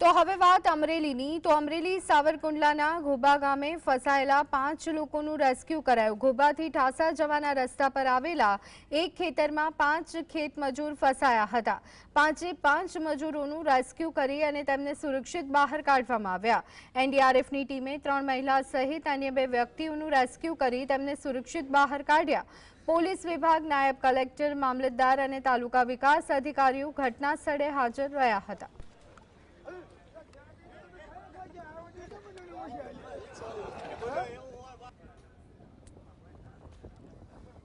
તો હવે વાત અમરેલીની. તો અમરેલી સાવરકુંડલાના ઘોબા ગામે ફસાયેલા પાંચ લોકોનું રેસ્ક્યુ કરાયું. ઘોબાથી ઠાસા જવાના રસ્તા પર આવેલા એક ખેતરમાં પાંચ ખેત મજૂર ફસાયા હતા. પાંચે પાંચ મજૂરોનું રેસ્ક્યુ કરી અને તેમને સુરક્ષિત બહાર કાઢવામાં આવ્યા. એનડીઆરએફની ટીમે ત્રણ મહિલા સહિત અન્ય બે વ્યક્તિઓનું રેસ્ક્યુ કરી તેમને સુરક્ષિત બહાર કાઢ્યા. પોલીસ વિભાગ નાયબ કલેક્ટર, મામલતદાર અને તાલુકા વિકાસ અધિકારીઓ ઘટના સ્થળે હાજર રહ્યા હતા.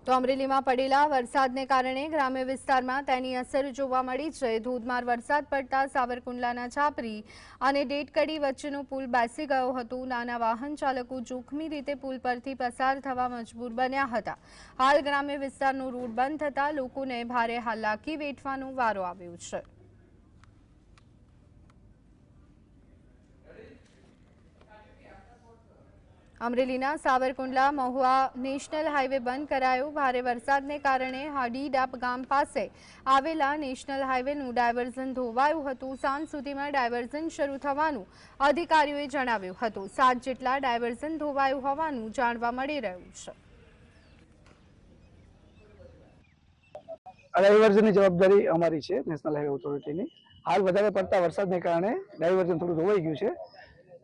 તો અમરેલીમાં પડેલા વરસાદને કારણે ગ્રામ્ય વિસ્તારમાં તેની અસર જોવા મળી છે. ધોધમાર વરસાદ પડતા સાવરકુંડલાના છાપરી અને ડેટકડી વચ્ચેનો પુલ બેસી ગયો હતો. નાના વાહન ચાલકો જોખમી રીતે પુલ પરથી પસાર થવા મજબૂર બન્યા હતા. હાલ ગ્રામ્ય વિસ્તારનો રૂટ બંધ થતાં લોકોને ભારે હાલાકી વેઠવાનો વારો આવ્યો છે. અમરેલીના સાવરકુંડલા મહુવા નેશનલ હાઈવે બંધ કરાયો. ભારે વરસાદને કારણે હાડીડાપ ગામ પાસે આવેલા નેશનલ હાઈવેનું ડાયવર્ઝન ધોવાયું હતું. સાંજ સુધીમાં ડાયવર્ઝન શરૂ થવાનું અધિકારીઓએ જણાવ્યું હતું. સાત જેટલા ડાયવર્ઝન ધોવાયું હોવાનું જાણવા મળી રહ્યું છે. ડાયવર્ઝનની જવાબદારી અમારી છે, નેશનલ હાઈવે ઓથોરિટીની. હાલ વધારે પડતા વરસાદને કારણે ડાયવર્ઝન થોડું ધોવાઈ ગયું છે.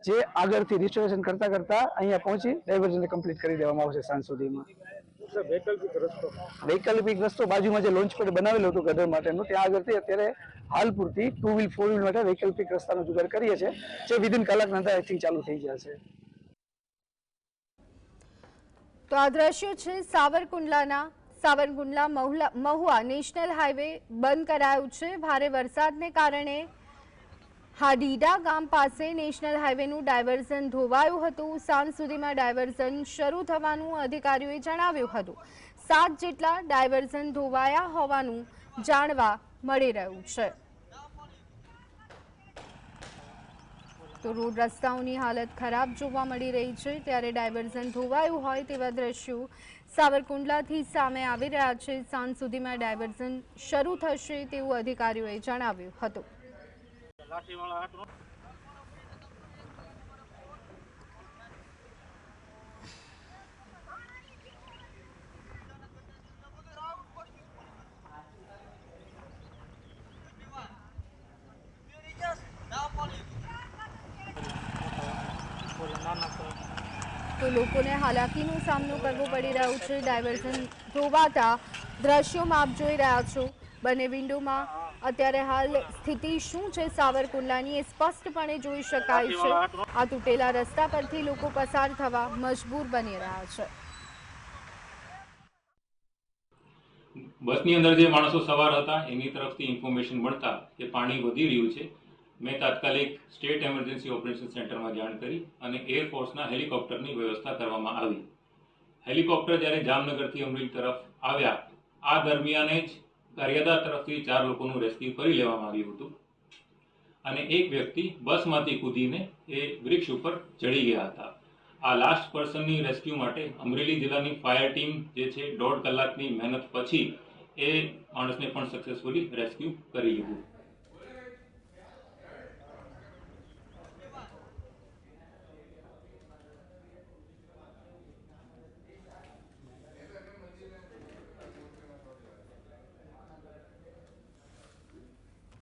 જે આગળથી રિસ્ટોરેશન કરતા કરતા અહીંયા પહોંચી ડાયવર્ઝનને કમ્પ્લીટ કરી દેવામાં આવશે સાંજ સુધીમાં. વૈકલ્પિક રસ્તો. બાજુમાં જે લોન્ચ પેડ બનાવેલો હતો ગટર માટેનું ત્યાં આગળથી અત્યારે હાલ પૂરતી ટુ વ્હીલ ફોર વ્હીલ માટે વૈકલ્પિક રસ્તાનો જુગાડ કરીએ છીએ જે વિધિન કલાકના અંદર આઈ થિંક ચાલુ થઈ જશે તો આ દ્રશ્યો છે સાવરકુંડલાના. સાવરકુંડલા મહુલા મહુવા નેશનલ હાઈવે બંધ કરાયું છે. ભારે વરસાદને કારણે હાડીડા ગામ પાસે નેશનલ હાઈવેનું ડાયવર્ઝન ધોવાયું હતું. સાંજ સુધીમાં ડાયવર્ઝન શરૂ થવાનું અધિકારીઓએ જણાવ્યું હતું. સાત જેટલા ડાયવર્ઝન ધોવાયા હોવાનું જાણવા મળી રહ્યું છે. તો રોડ રસ્તાઓની હાલત ખરાબ જોવા મળી રહી છે. ત્યારે ડાયવર્ઝન ધોવાયું હોય તેવા દ્રશ્યો સાવરકુંડલાથી સામે આવી રહ્યા છે. સાંજ સુધીમાં ડાયવર્ઝન શરૂ થશે તેવું અધિકારીઓએ જણાવ્યું હતું. તો લોકોને હાલાકીનો સામનો કરવો પડી રહ્યો છે. ડાયવર્ઝન ધોવાતા દ્રશ્યોમાં આપ જોઈ રહ્યા છો. બંને વિન્ડોમાં અત્યારે હાલ સ્થિતિ શું છે સાવરકુંડલાની એ સ્પષ્ટપણે જોઈ શકાય છે. આ તૂટેલા રસ્તા પરથી લોકો પસાર થવા મજબૂર બની રહ્યા છે. બસની અંદર જે માણસો સવાર હતા, એની તરફથી ઇન્ફોર્મેશન મળતા કે પાણી વધી રહ્યું છે. મેં તાત્કાલિક સ્ટેટ એમરજન્સી ઓપરેશન સેન્ટરમાં જાણ કરી અને એરફોર્સના હેલિકોપ્ટરની વ્યવસ્થા કરવામાં આવી. હેલિકોપ્ટર જ્યારે જામનગરથી અમરેલી તરફ આવ્યા, આ દરમિયાન જ ગારિયાદા તરફથી ચાર લોકોનું રેસ્ક્યુ કરી લેવામાં આવ્યું હતું. અને એક વ્યક્તિ બસમાંથી કૂદીને એ વૃક્ષ ઉપર ચડી ગયા હતા. આ લાસ્ટ પર્સનની રેસ્ક્યુ માટે અમરેલી જિલ્લાની ફાયર ટીમ જે છે, દોઢ કલાકની મહેનત પછી એ માણસને પણ સક્સેસફુલી રેસ્ક્યુ કરી લીધું.